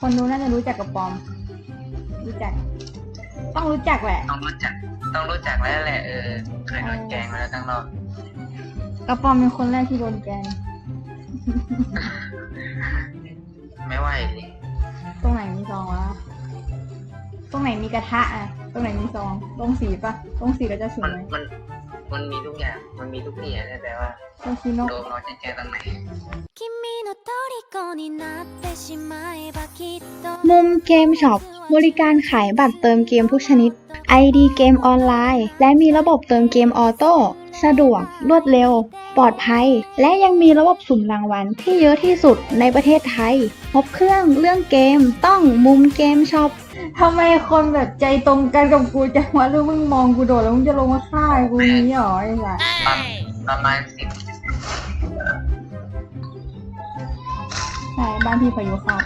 คนดูน่าจะรู้จักกับปอม รู้จัก ต้องรู้จักแหละ ต้องรู้จัก ต้องรู้จักแล้วแหละเออเคยโดนแกล้งมาแล้วตั้งรอบกระปอมเป็นคนแรกที่โดนแกล้งไม่ไหวสิตรงไหนมีซองวะ ตรงไหนมีกระทะอะ ตรงไหนมีซอง ตรงสีปะตรงสีก็จะสวมันยมันมันมีทุกอย่าง มันมีทุกอย่างแต่ว่าโยชิโนะโดนเราจะแก้ตรงไหน君 มุมเกมช็อปบริการขายบัตรเติมเกมทุกชนิด ID เกมออนไลน์ และมีระบบเติมเกมออโต้สะดวก รวดเร็ว ปลอดภัย และยังมีระบบสุ่มรางวัลที่เยอะที่สุดในประเทศไทยพบเครื่องเรื่องเกมต้องมุมเกมช็อปทำไมคนแบบใจตรงกันกับกูจะงวะหรือมึงมองกูโดดแล้วมึงจะลงมาฆ่ากูนี้หรอไอ้สัสประมาณสิบ ใช่บ้านพี่พายุเข้า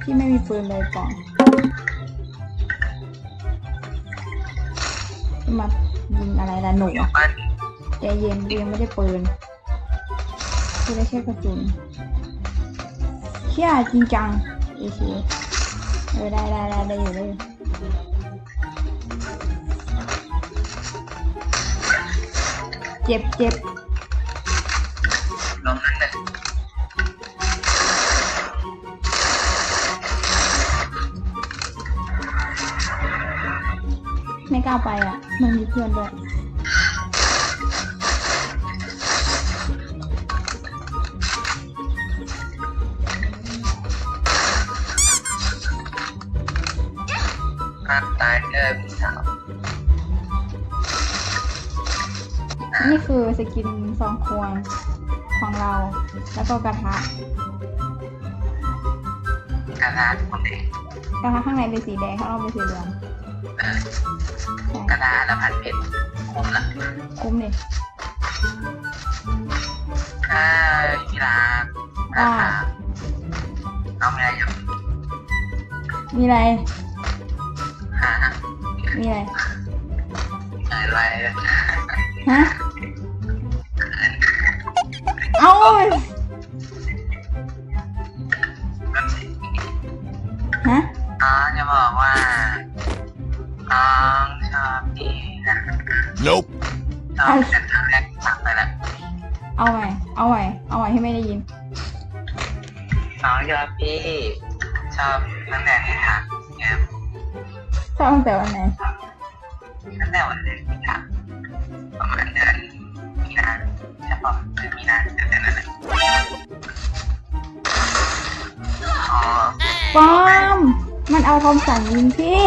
พี่ไม่มีปืนเลยก่อนมายิงอะไรล่ะหนูอะใจเย็นยังไม่ได้ปืนกูได้แค่กระสุนเชี่ยจริงจังเอชีเออได้ได้ได้ได้อยู่ได้อยู่เจ็บเจ็บ ลงนั้นเลยไม่กล้าไปอะ มันมีเพื่อนด้วยภาพตายเจอพี่สาวนี่คือสกินซองควง ของเรา แล้วก็กระทะ กระดาษคนเองกระทะข้างในเป็นสีแดงข้างนอกเป็นสีเหลืองเออกใช่ระดาษแล้วผัดเผ็ดคุ้มละคุ้มเลยถ้าพี่ลาราคาเอาไม่ได้ยังมีอะไรหามีอะไรอะไรฮะ เอาฮะน้องจะบอกว่าน้องชอบพี่นะ Nope. ชอบแต่ครั้งแรกฟังไปแล้วเอาใหม่เอาใหม่เอาใหม่ที่ไม่ได้ยินน้องชอบพี่ชอบตั้งแต่ที่ถามแอมชอบตั้งแต่วันไหนตั้งแต่วันแรก ปอม มันเอาทอมสันยิงพี่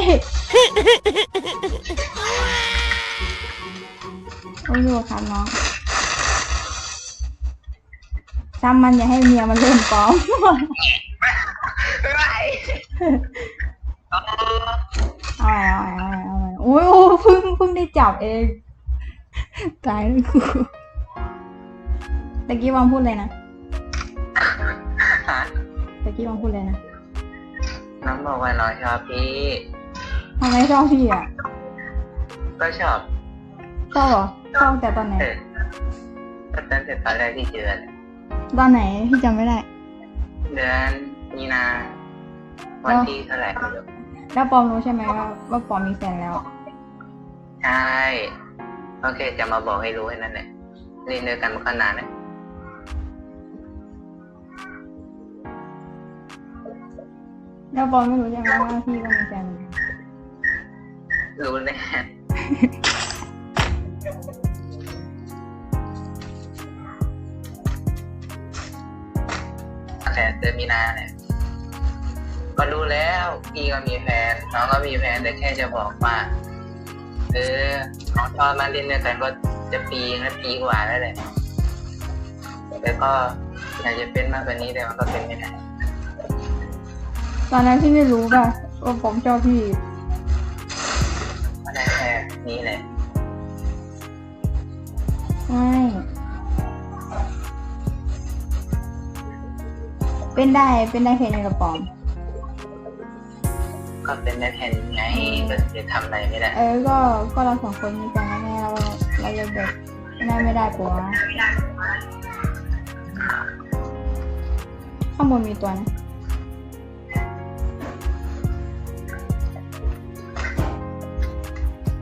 โอ้ยดูครับน้องซ้ำมันอย่าให้เมียมันเล่นปอมอะไรอ๋อเอาใหม่เอาใหม่เอาใหม่เอาใหม่โอ้ยโอ้ยเพิ่งเพิ่งได้จับเอง ตายแล้วกูตะกี้วางพูดเลยนะฮะตะกี้วางพูดเลยนะ น้องบอกว่าน้องชอบพี่ทำไมชอบพี่อะก็ชอบชอบเหรอชอบแต่ตอนไหนเออก็ตั้งแต่ตอนแรกที่เจอเลยตอนไหนพี่จำไม่ได้ เดือนมีนาวันที่เท่าไหร่ไม่รู้แล้วปอมรู้ใช่ไหมว่าว่าปอมมีแฟนแล้ว ใช่ โอเค จะมาบอกให้รู้แค่นั้นแหละเรียนเดียวกันมาก็นานนะ แล้วปอมไม่รู้ใช่ไหมว่าพี่ก็มีแฟนรู้แน่แต่เดือนมีนาเนี่ยก็รู้แล้วพี่ก็มีแฟนน้องก็มีแฟนแต่แค่จะบอกว่าเออน้องชอบมาเล่นด้วยกันก็จะปีนะปีกว่าแล้วแหละแต่ก็อยากจะเป็นมากกว่านี้แต่มันก็เป็นไม่ได้ ตอนนั้นพี่ไม่รู้ป่ะว่าปอมชอบพี่ก็ได้แค่นี้แหละไม่เป็นได้เป็นได้แค่ในกระป๋อมก็เป็นได้แค่นี้ไงก็จะทำอะไรไม่ได้เออก็ก็เราสองคนมีแฟนแล้วไงเราเราจะแบบไม่ได้ไม่ได้ปัวะข้างบนมีตัวนะ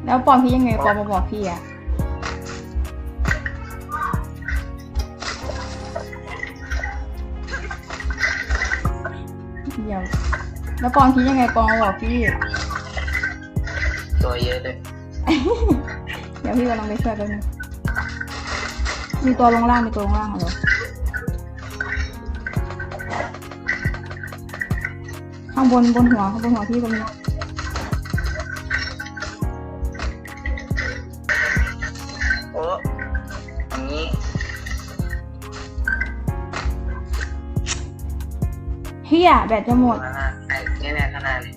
แล้วปลอมพี่ยังไงปลอมมาบอกพี่อะเดี๋ยวแล้วปลอมพี่ยังไงปลอมมาบอกพี่ ตัวเยอะด้วยเดี๋ยวพี่กำลังไปช่วยแป๊บนึงมีตัวลงล่างมีตัวลงล่างเหรอข้างบนบนหัวข้างบนหัวพี่ก็มีโเฮียแบตจะหมดข้างหน้าไอ้เนี่ยเนี่ยข้างหน้าเนี่ย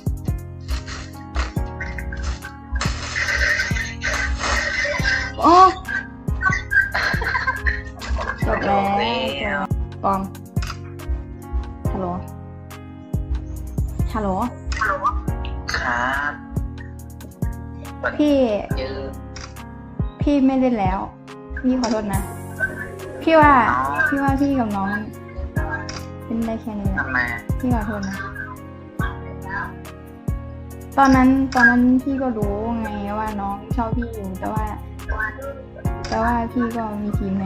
โอ้จบแล้วแล้วปอมฮัลโหล ฮัลโหล ครับพี่ ยือพี่ไม่เล่นแล้ว พี่ขอโทษนะ พี่ว่าอ๋อพี่ว่าพี่กับน้อง เป็นได้แค่นี้แหละทำไมอะพี่ขอโทษนะ ตอนนั้นตอนนั้นพี่ก็รู้ไงว่าน้องชอบพี่อยู่แต่ว่า แต่ว่าพี่ก็มีทีมไง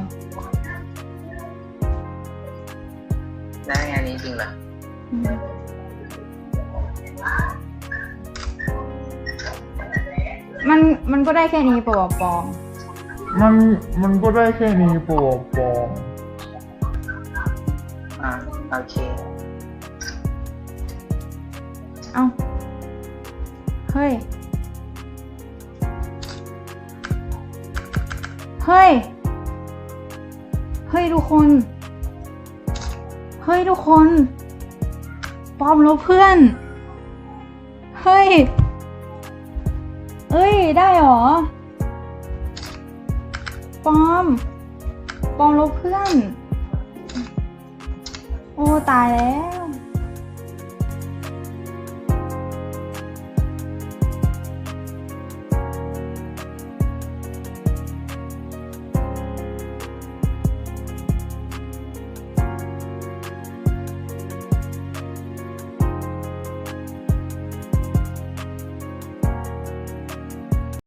ได้งานนี้จริงเหรออืมมันมันก็ได้แค่นี้ปะวะปอง มันมันก็ได้แค่นี้ปะวะปอง โอเค เอา เฮ้ย เฮ้ย เฮ้ยทุกคน เฮ้ยทุกคนปอมลบเพื่อน เฮ้ย เอ้ย ได้หรอปอมปอมลบเพื่อน โอ้ตายแล้ว